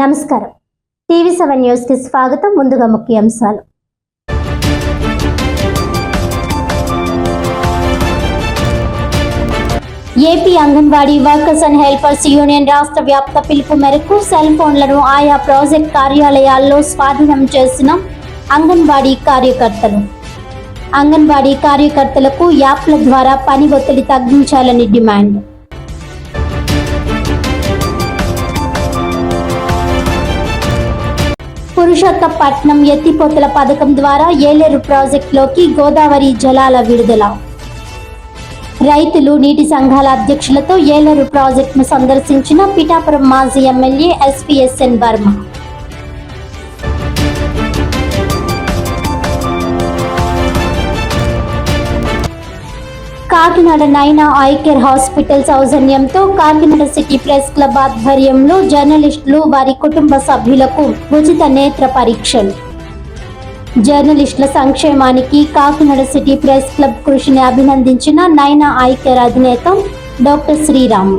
నమస్కారం. TV seven న్యూస్కి స్వాగతం. ముందుగా ముఖ్యాంశాలు. AP anganwadi workers and helpers union రాష్ట్ర వ్యాప్త పిలుపు మేరకు సెల్ ఫోన్లను ఆయా ప్రాజెక్ట్ కార్యాలయాల్లో స్వాధీనం చేసిన అంగన్వాడీ కార్యకర్తలు. అంగన్వాడీ కార్యకర్తలకు యాప్ల ద్వారా పని ఒత్తిడి తగ్గించాలని డిమాండ్. పురుషోత్తపట్నం ఎత్తిపోతల పథకం ద్వారా ఏలేరు ప్రాజెక్టులోకి గోదావరి జలాల విడుదల. రైతులు నీటి సంఘాల అధ్యక్షులతో ఏలేరు ప్రాజెక్టును సందర్శించిన పిఠాపురం మాజీ ఎమ్మెల్యే ఎస్పీఎస్ఎన్ వర్మ. కాకినాడ నైనా ఐ కేర్ హాస్పిటల్ సౌజన్యంతో కాకినాడ సిటీ ప్రెస్ క్లబ్ ఆధ్వర్యంలో జర్నలిస్టులు వారి కుటుంబ సభ్యులకు ఉచిత నేత్ర పరీక్షలు. జర్నలిస్టుల సంక్షేమానికి కాకినాడ సిటీ ప్రెస్ క్లబ్ కృషిని అభినందించిన నైనా ఐ కేర్ అధినేత డాక్టర్ శ్రీరామ్.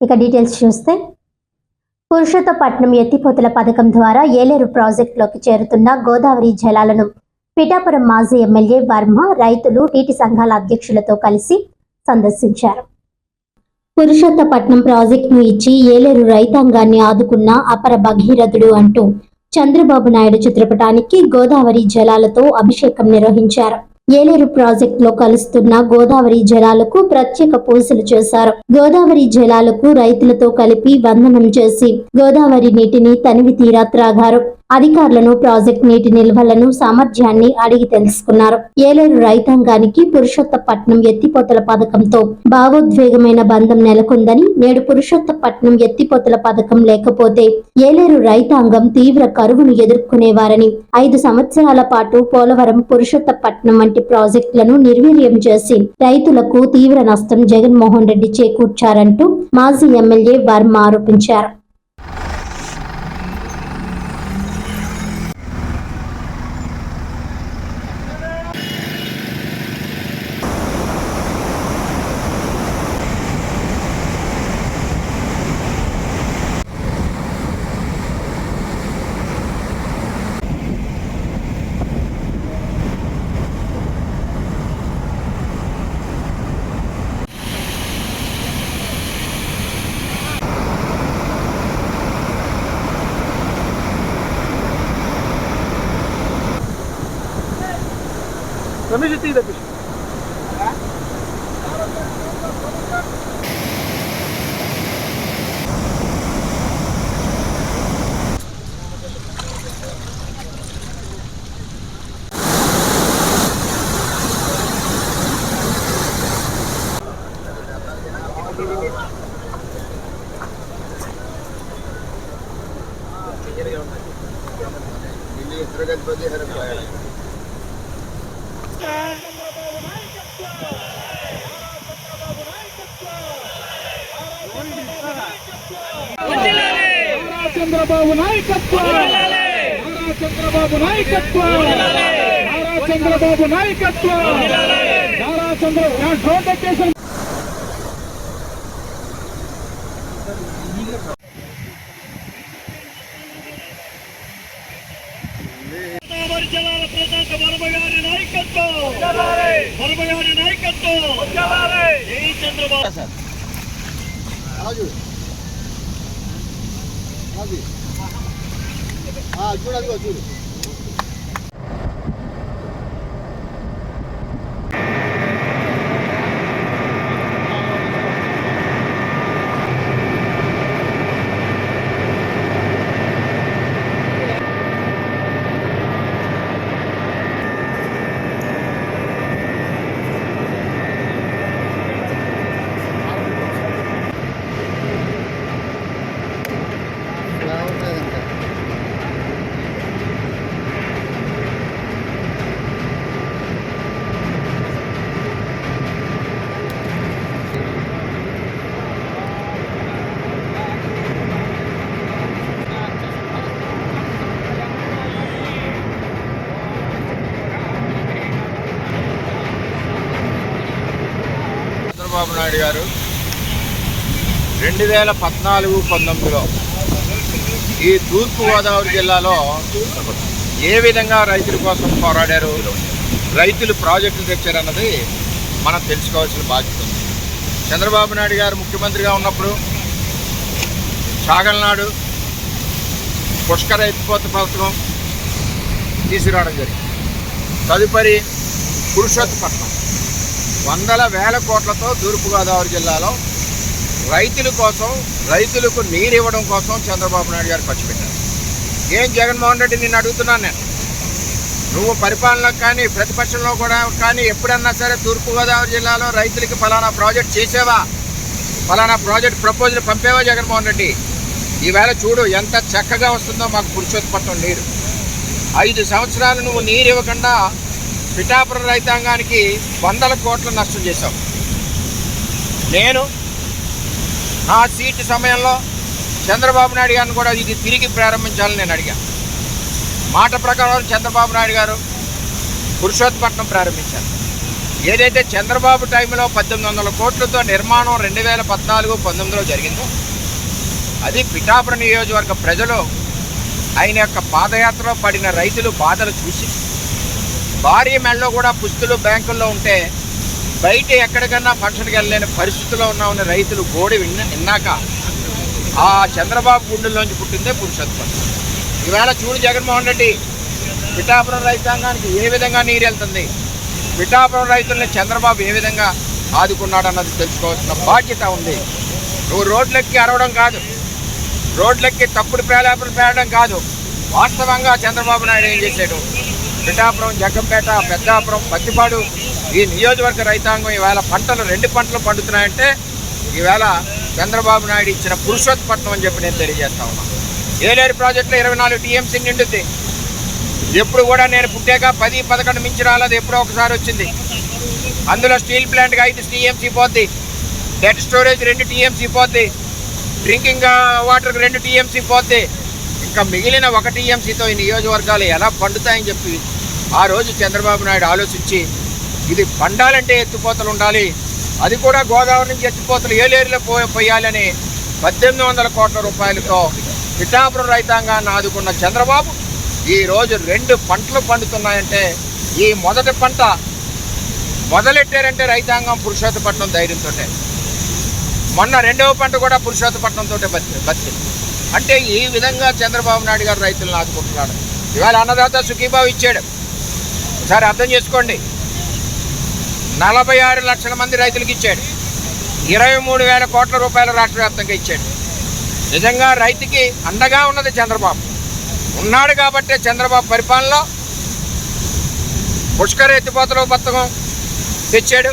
ఇక డీటెయిల్స్ చూస్తే పురుషోత్తపట్నం ఎత్తిపోతుల పథకం ద్వారా ఏలేరు ప్రాజెక్టులోకి చేరుతున్న గోదావరి జలాలను పిఠాపురం మాజీ ఎమ్మెల్యే వర్మ రైతులు నీటి సంఘాల అధ్యక్షులతో కలిసి సందర్శించారు. పురుషోత్తపట్నం ప్రాజెక్టును ఇచ్చి ఏలేరు రైతాంగాన్ని ఆదుకున్న అపర భగీరథుడు అంటూ చంద్రబాబు నాయుడు చిత్రపటానికి గోదావరి జలాలతో అభిషేకం నిర్వహించారు. ఏలేరు ప్రాజెక్టులో కలుస్తున్న గోదావరి జలాలకు ప్రత్యేక పూజలు చేశారు. గోదావరి జలాలకు రైతులతో కలిపి వందనం చేసి గోదావరి నీటిని తనివి తీరా త్రాగారు. అధికారులను ప్రాజెక్ట్ నీటి నిల్వలను సామర్థ్యాన్ని అడిగి తెలుసుకున్నారు. ఏలేరు రైతాంగానికి పురుషోత్తపట్నం ఎత్తిపోతల పథకంతో భావోద్వేగమైన బంధం నెలకొందని నేడు పురుషోత్తపట్నం ఎత్తిపోతల పథకం లేకపోతే ఏలేరు రైతాంగం తీవ్ర కరువును ఎదుర్కొనేవారని ఐదు సంవత్సరాల పాటు పోలవరం పురుషోత్తపట్నం వంటి ప్రాజెక్టులను నిర్వీర్యం చేసి రైతులకు తీవ్ర నష్టం జగన్మోహన్ రెడ్డి చేకూర్చారంటూ మాజీ ఎమ్మెల్యే వర్మ ఆరోపించారు. Namidžite ide piše. చంద్రబాబు నాయకత్వం! నారా చంద్రబాబు నాయకత్వం! నారా చంద్రబాబు నాయకత్వం! నారా చంద్ర రోడ్ ఎక్కేసాం గోదావరి జలాల ప్రశాంత వరమగారి నాయకత్వం! వరమగారి నాయకత్వం జై చంద్రబాబు రాజు రాజు చూడు గారు. రెండు వేల పద్నాలుగు పంతొమ్మిదిలో ఈ తూర్పుగోదావరి జిల్లాలో ఏ విధంగా రైతుల కోసం పోరాడారు రైతులు ప్రాజెక్టులు తెచ్చారన్నది మనం తెలుసుకోవాల్సిన బాధ్యత ఉంది. చంద్రబాబు నాయుడు గారు ముఖ్యమంత్రిగా ఉన్నప్పుడు చాగల్నాడు పుష్కర ఎత్తిపోత పథకం తీసుకురావడం జరిగింది. తదుపరి పురుషోత్తపట్నం వందల వేల కోట్లతో తూర్పుగోదావరి జిల్లాలో రైతుల కోసం రైతులకు నీరు ఇవ్వడం కోసం చంద్రబాబు నాయుడు గారు ఖర్చు పెట్టారు. ఏం జగన్మోహన్ రెడ్డి నేను అడుగుతున్నాను నేను? నువ్వు పరిపాలనకు కానీ ప్రతిపక్షంలో కూడా కానీ ఎప్పుడన్నా సరే తూర్పుగోదావరి జిల్లాలో రైతులకి ఫలానా ప్రాజెక్ట్ చేసేవా? ఫలానా ప్రాజెక్ట్ ప్రపోజల్ పంపేవా జగన్మోహన్ రెడ్డి? ఈవేళ చూడు ఎంత చక్కగా వస్తుందో మాకు పురుషోత్పత్తం నీరు. ఐదు సంవత్సరాలు నువ్వు నీరు ఇవ్వకుండా పిఠాపురం రైతాంగానికి వందల కోట్ల నష్టం చేశాం. నేను నా సీటు సమయంలో చంద్రబాబు నాయుడు గారిని కూడా ఇది తిరిగి ప్రారంభించాలని నేను అడిగాను. మాట ప్రకారం చంద్రబాబు నాయుడు గారు పురుషోత్పట్నం ప్రారంభించారు. ఏదైతే చంద్రబాబు టైంలో పద్దెనిమిది వందల కోట్లతో నిర్మాణం రెండు వేల పద్నాలుగు పంతొమ్మిదిలో జరిగిందో అది పిఠాపురం నియోజకవర్గ ప్రజలు ఆయన యొక్క పాదయాత్రలో పడిన రైతులు బాధలు చూసి భారీ మెడలో కూడా పుస్తులు బ్యాంకుల్లో ఉంటే బయట ఎక్కడికన్నా ఫంక్షన్కి వెళ్ళలేని పరిస్థితిలో ఉన్న ఉన్న రైతులు గోడి విన్న విన్నాక ఆ చంద్రబాబు గుండెల్లోంచి పుట్టిందే పురుషోత్పత్తి ఈవేళ చూడు జగన్మోహన్ రెడ్డి పిఠాపురం రైతాంగానికి ఏ విధంగా నీరు వెళ్తుంది పిఠాపురం రైతుల్ని చంద్రబాబు ఏ విధంగా ఆదుకున్నాడు అన్నది తెలుసుకోవాల్సిన బాధ్యత ఉంది. నువ్వు రోడ్లెక్కి అరవడం కాదు. రోడ్లెక్కి తప్పుడు ప్రేలాపలు పేరడం కాదు. వాస్తవంగా చంద్రబాబు నాయుడు ఏం చేశాడు? పిఠాపురం జగ్గంపేట పెద్దాపురం పత్తిపాడు ఈ నియోజకవర్గ రైతాంగం ఈవేళ పంటలు రెండు పంటలు పండుతున్నాయంటే ఈవేళ చంద్రబాబు నాయుడు ఇచ్చిన పురుషోత్పట్నం అని చెప్పి నేను తెలియజేస్తా ఉన్నా. ఏలేరు ప్రాజెక్టులో ఇరవై నాలుగు టీఎంసీ నిండుద్ది. ఎప్పుడు కూడా నేను పుట్టాక పది పదకొండు మించి రాలేదు ఎప్పుడో ఒకసారి వచ్చింది. అందులో స్టీల్ ప్లాంట్కి ఐదు టీఎంసీ పోద్ది. డెట్ స్టోరేజ్ రెండు టీఎంసీ పోద్ది. డ్రింకింగ్ వాటర్కి రెండు టీఎంసీ పోద్ది. ఇంకా మిగిలిన ఒక టీఎంసీతో ఈ నియోజకవర్గాలు ఎలా పండుతాయని చెప్పి ఆ రోజు చంద్రబాబు నాయుడు ఆలోచించి ఇది పండాలంటే ఎత్తిపోతలు ఉండాలి అది కూడా గోదావరి నుంచి ఎత్తిపోతలు ఏలేరులో పో పోయాలని పద్దెనిమిది వందల కోట్ల రూపాయలతో పిఠాపురం రైతాంగాన్ని ఆదుకున్న చంద్రబాబు ఈ రోజు రెండు పంటలు పండుతున్నాయంటే ఈ మొదటి పంట మొదలెట్టారంటే రైతాంగం పురుషోత్తపట్నం ధైర్యంతో మొన్న రెండవ పంట కూడా పురుషోత్తపట్నంతో బతి బతికింది. అంటే ఈ విధంగా చంద్రబాబు నాయుడు గారు రైతులను ఆదుకుంటున్నాడు ఇవాళ అన్నదాత సుఖీబాబు ఇచ్చాడు. ఒకసారి అర్థం చేసుకోండి. నలభై ఆరు లక్షల మంది రైతులకు ఇచ్చాడు. ఇరవై మూడు వేల కోట్ల రూపాయలు రాష్ట్ర వ్యాప్తంగా ఇచ్చాడు. నిజంగా రైతుకి అండగా ఉన్నది చంద్రబాబు. ఉన్నాడు కాబట్టే చంద్రబాబు పరిపాలనలో పుష్కర ఎత్తిపోతల పథకం తెచ్చాడు.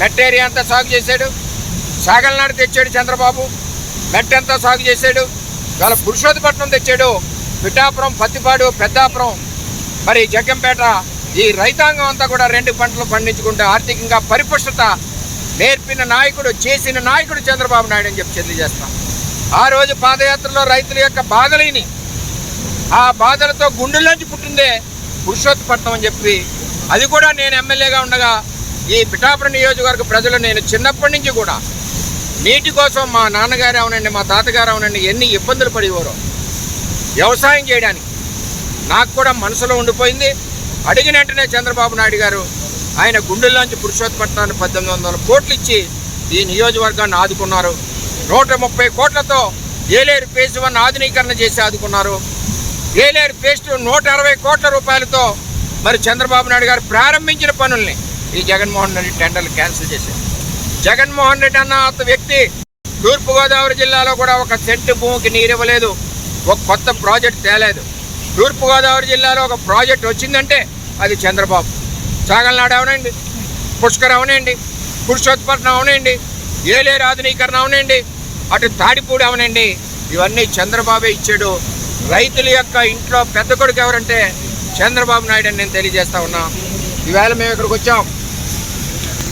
మెట్ ఏరియా అంతా సాగు చేశాడు. సాగలనాడు తెచ్చాడు చంద్రబాబు. మెట్ అంతా సాగు చేశాడు. ఇవాళ పురుషోత్పట్నం తెచ్చాడు. పిఠాపురం పత్తిపాడు పెద్దాపురం. మరి జగ్గంపేట ఈ రైతాంగం అంతా కూడా రెండు పంటలు పండించుకుంటే ఆర్థికంగా పరిపుష్టత నేర్పిన నాయకుడు చేసిన నాయకుడు చంద్రబాబు నాయుడు అని చెప్పి తెలియజేస్తాం. ఆ రోజు పాదయాత్రలో రైతుల యొక్క బాధలేని ఆ బాధలతో గుండెల్లోంచి పుట్టిందే పురుషోత్తపట్నం అని చెప్పి. అది కూడా నేను ఎమ్మెల్యేగా ఉండగా ఈ పిఠాపురం నియోజకవర్గ ప్రజలు నేను చిన్నప్పటి నుంచి కూడా నీటి కోసం మా నాన్నగారు అవునండి మా తాతగారు అవునండి ఎన్ని ఇబ్బందులు పడేవారో. వ్యవసాయం చేయడానికి నాకు కూడా మనసులో ఉండిపోయింది. అడిగిన వెంటనే చంద్రబాబు నాయుడు గారు ఆయన గుండెల్లోంచి పురుషోత్పట్నాన్ని పద్దెనిమిది వందల కోట్లు ఇచ్చి ఈ నియోజకవర్గాన్ని ఆదుకున్నారు. నూట ముప్పై కోట్లతో ఏలేరు ఫేజ్ వన్ ఆధునీకరణ చేసి ఆదుకున్నారు. ఏలేరు ఫేజ్ టూ నూట అరవై కోట్ల రూపాయలతో మరి చంద్రబాబు నాయుడు గారు ప్రారంభించిన పనుల్ని ఈ జగన్మోహన్ రెడ్డి టెండర్లు క్యాన్సిల్ చేశారు. జగన్మోహన్ రెడ్డి అన్న వ్యక్తి తూర్పుగోదావరి జిల్లాలో కూడా ఒక సెంటు భూమికి నీరు ఇవ్వలేదు. ఒక కొత్త ప్రాజెక్ట్ తేలేదు. తూర్పుగోదావరి జిల్లాలో ఒక ప్రాజెక్ట్ వచ్చిందంటే అది చంద్రబాబు. చాగలనాడు అవనండి. పుష్కర్ అవనండి. పురుషోత్పట్నం అవనండి. ఏలేరు ఆధునీకరణ అవనండి. అటు తాడిపూడి అవనండి. ఇవన్నీ చంద్రబాబే ఇచ్చాడు. రైతుల యొక్క ఇంట్లో పెద్ద కొడుకు ఎవరంటే చంద్రబాబు నాయుడు అని నేను తెలియజేస్తా ఉన్నా. ఈవేళ మేము ఇక్కడికి వచ్చాం.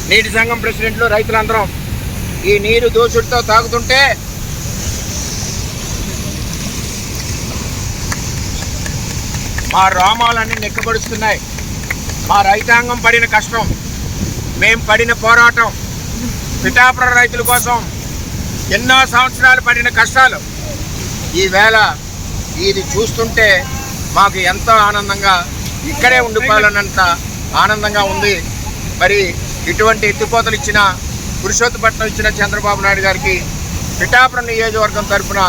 నీటి సంఘం ప్రెసిడెంట్లు రైతులందరం. ఈ నీరు దోషుడితో తాగుతుంటే మా రోమాలన్నీ నెక్కబడుస్తున్నాయి. మా రైతాంగం పడిన కష్టం మేం పడిన పోరాటం పిఠాపురం రైతుల కోసం ఎన్నో సంవత్సరాలు పడిన కష్టాలు. ఈవేళ ఇది చూస్తుంటే మాకు ఎంతో ఆనందంగా ఇక్కడే ఉండిపోవాలన్నంత ఆనందంగా ఉంది. మరి ఇటువంటి ఎత్తిపోతలు ఇచ్చిన పురుషోత్తపట్నం ఇచ్చిన చంద్రబాబు నాయుడు గారికి పిఠాపురం నియోజకవర్గం తరఫున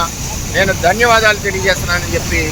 నేను ధన్యవాదాలు తెలియజేస్తున్నానని చెప్పి